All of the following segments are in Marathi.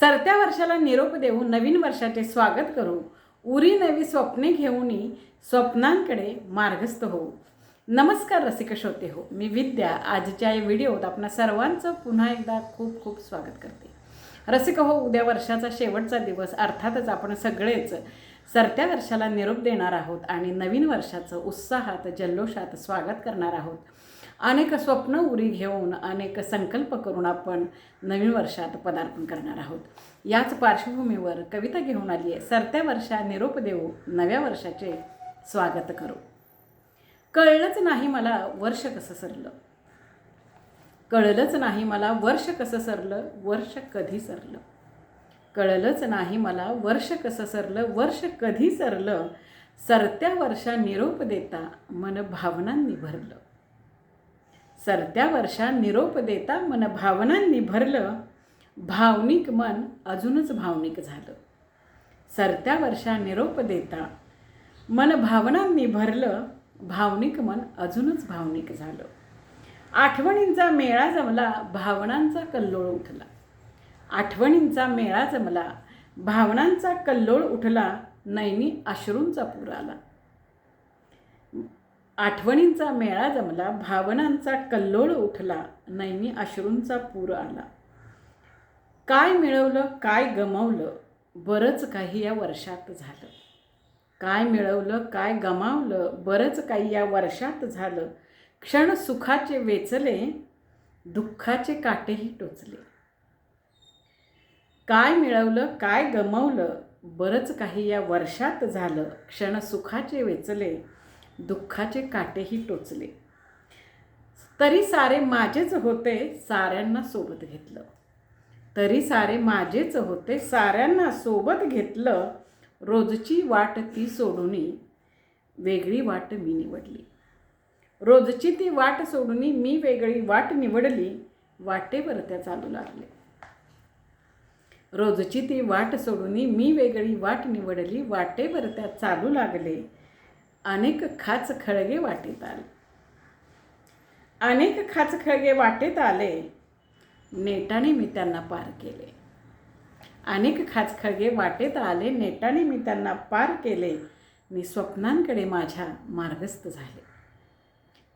सरत्या वर्षाला निरोप देऊ नवीन वर्षाचे स्वागत करू उरी नवी स्वप्ने घेऊनही स्वप्नांकडे मार्गस्थ होऊ. नमस्कार रसिक श्रोते हो मी विद्या. आजच्या या व्हिडिओत आपणा सर्वांचं पुन्हा एकदा खूप खूप स्वागत करते. रसिक हो उद्या वर्षाचा शेवटचा दिवस अर्थातच आपण सगळेच सरत्या वर्षाला निरोप देणार आहोत आणि नवीन वर्षाचं उत्साहात जल्लोषात स्वागत करणार आहोत. अनेक स्वप्न उरी घेऊन अनेक संकल्प करून आपण नवीन वर्षात पदार्पण करणार आहोत. याच पार्श्वभूमीवर कविता घेऊन आली आहे. सरत्या वर्षा निरोप देऊ नव्या वर्षाचे स्वागत करू. कळलंच नाही मला वर्ष कसं सरलं. कळलंच नाही मला वर्ष कसं सरलं वर्ष कधी सरलं. कळलंच नाही मला वर्ष कसं सरलं वर्ष कधी सरलं. सरत्या वर्षा निरोप देता मन भावनांनी भरलं. सरत्या वर्षा निरोप देता मन भावनांनी भरलं भावनिक मन अजूनच भावनिक झालं. सरत्या वर्षा निरोप देता मन भावनांनी भरलं भावनिक मन अजूनच भावनिक झालं. आठवणींचा मेळा जमला भावनांचा कल्लोळ उठला. आठवणींचा मेळा जमला भावनांचा कल्लोळ उठला नैनी अश्रूंचा पूर आला. आठवणींचा मेळा जमला भावनांचा कल्लोळ उठला नैनी अश्रूंचा पूर आला. काय मिळवलं काय गमावलं बरंच काही या वर्षात झालं. काय मिळवलं काय गमावलं बरंच काही या वर्षात झालं. क्षण सुखाचे वेचले दुःखाचे काटेही टोचले. काय मिळवलं काय गमावलं बरंच काही या वर्षात झालं. क्षण सुखाचे वेचले दुःखाचे काटेही टोचले. तरी सारे माझेच होते साऱ्यांना सोबत घेतलं. तरी सारे माझेच होते साऱ्यांना सोबत घेतलं. रोजची वाट ती सोडून वेगळी वाट मी निवडली. रोजची ती वाट सोडून मी वेगळी वाट निवडली. वाटेवर त्या चालू लागले. रोजची ती वाट सोडून मी वेगळी वाट निवडली. वाटेवर त्या चालू लागले. अनेक खाच खळगे वाटेत आले. अनेक खाच खळगे वाटेत आले. नेटाने मी त्यांना पार केले. अनेक खाच खळगे वाटेत आले. नेटाने मी त्यांना पार केले. मी स्वप्नांकडे माझ्या मार्गस्थ झाले.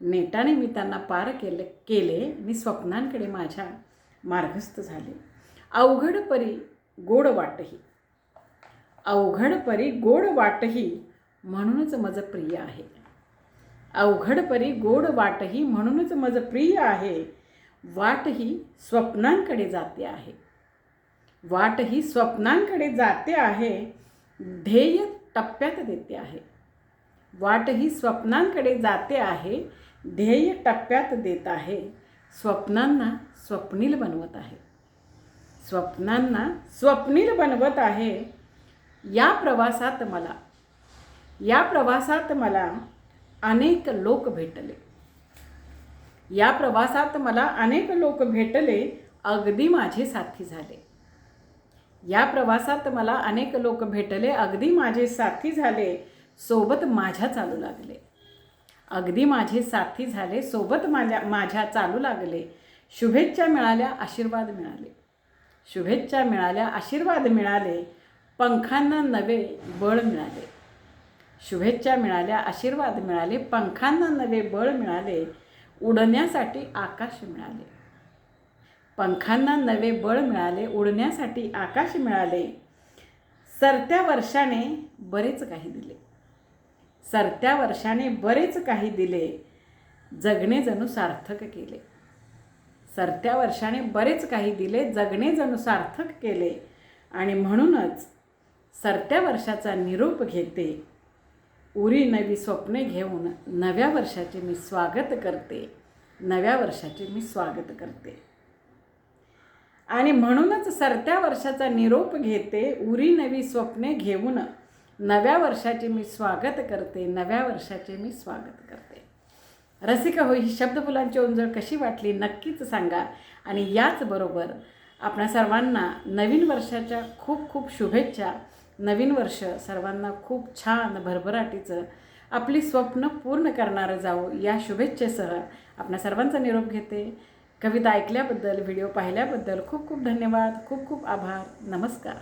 नेटाने मी त्यांना पार केले केले. मी स्वप्नांकडे माझ्या मार्गस्थ झाले. अवघड परी गोड वाटही. अवघड परी गोड वाटही म्हणूनच माझं प्रिय आहे. अवघड परी गोड वाटही म्हणूनच माझं प्रिय आहे. वाट ही स्वप्नांकडे जाते आहे. वाट ही स्वप्नांकडे जाते आहे ध्येय टप्प्यात देते आहे. वाट ही स्वप्नांकडे जाते आहे ध्येय टप्प्यात देत आहे. स्वप्नांना स्वप्नील बनवत आहे. स्वप्नांना स्वप्नील बनवत आहे. या प्रवासात मला या प्रवासात मला अनेक लोक भेटले. या प्रवासात मला अनेक लोक भेटले अगदी माझे साथी झाले. या प्रवासात मला अनेक लोक भेटले अगदी माझे साथी झाले सोबत माझ्या चालू लागले. अगदी माझे साथी झाले सोबत माझ्या माझ्या चालू लागले. शुभेच्छा मिळाल्या आशीर्वाद मिळाले. शुभेच्छा मिळाल्या आशीर्वाद मिळाले. पंखांना नवे बळ मिळाले. शुभेच्छा मिळाल्या आशीर्वाद मिळाले पंखांना नवे बळ मिळाले उडण्यासाठी आकाश मिळाले. पंखांना नवे बळ मिळाले उडण्यासाठी आकाश मिळाले. सरत्या वर्षाने बरेच काही दिले. सरत्या वर्षाने बरेच काही दिले. जगणे जणू सार्थक केले. सरत्या वर्षाने बरेच काही दिले जगणे जणू सार्थक केले. आणि म्हणूनच सरत्या वर्षाचा निरोप घेते उरी नवी स्वप्ने घेऊन नव्या वर्षाचे मी स्वागत करते. नव्या वर्षाचे मी स्वागत करते. आणि म्हणूनच सरत्या वर्षाचा निरोप घेते उरी नवी स्वप्ने घेऊन नव्या वर्षाचे मी स्वागत करते नव्या वर्षाचे मी स्वागत करते. रसिक हो ही शब्दफुलांची ओंजळ कशी वाटली नक्कीच सांगा. आणि याचबरोबर आपल्या सर्वांना नवीन वर्षाच्या खूप खूप शुभेच्छा. नवीन वर्ष सर्वांना खूप छान भरभराटीचं आपली स्वप्न पूर्ण करणारं जावो या शुभेच्छेसह आपणा सर्वांचा निरोप घेते. कविता ऐकल्याबद्दल व्हिडिओ पाहिल्याबद्दल खूप खूप धन्यवाद खूप खूप आभार नमस्कार.